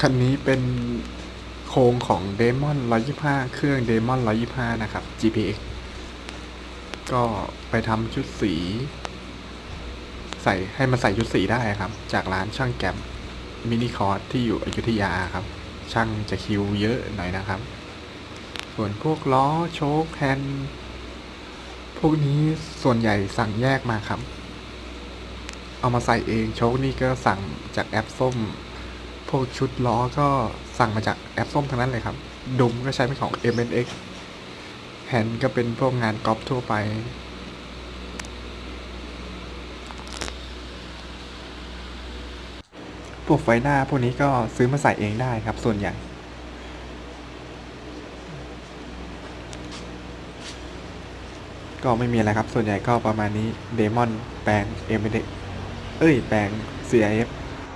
คันนี้เป็นโครงของ Demon 125 เครื่อง Demon 125 นะครับ GPX ก็ไปทำชุดสี ใส่ให้มันใส่ชุดสีได้ครับ จากร้านช่างแกมมินิคอร์สที่อยู่อยุธยาครับ ช่างจะคิวเยอะหน่อยนะครับ ส่วนพวกล้อโชคแฮนด์พวกนี้ส่วนใหญ่สั่งแยกมาครับ เอามาใส่เองโชคนี่ก็สั่งจากแอปส้ม พวกชุดล้อก็สั่งมาจากแอปส้มทั้งนั้นเลยครับ ดุมก็ใช้เป็นของ MNX แฮนด์ก็เป็นพวกงานกอล์ฟทั่วไป พวกไฟหน้าพวกนี้ก็ซื้อมาใส่เองได้ครับส่วนใหญ่ ก็ไม่มีอะไรครับส่วนใหญ่ก็ประมาณนี้เดมอนแปลง MNX เอ้ยแปลง CIF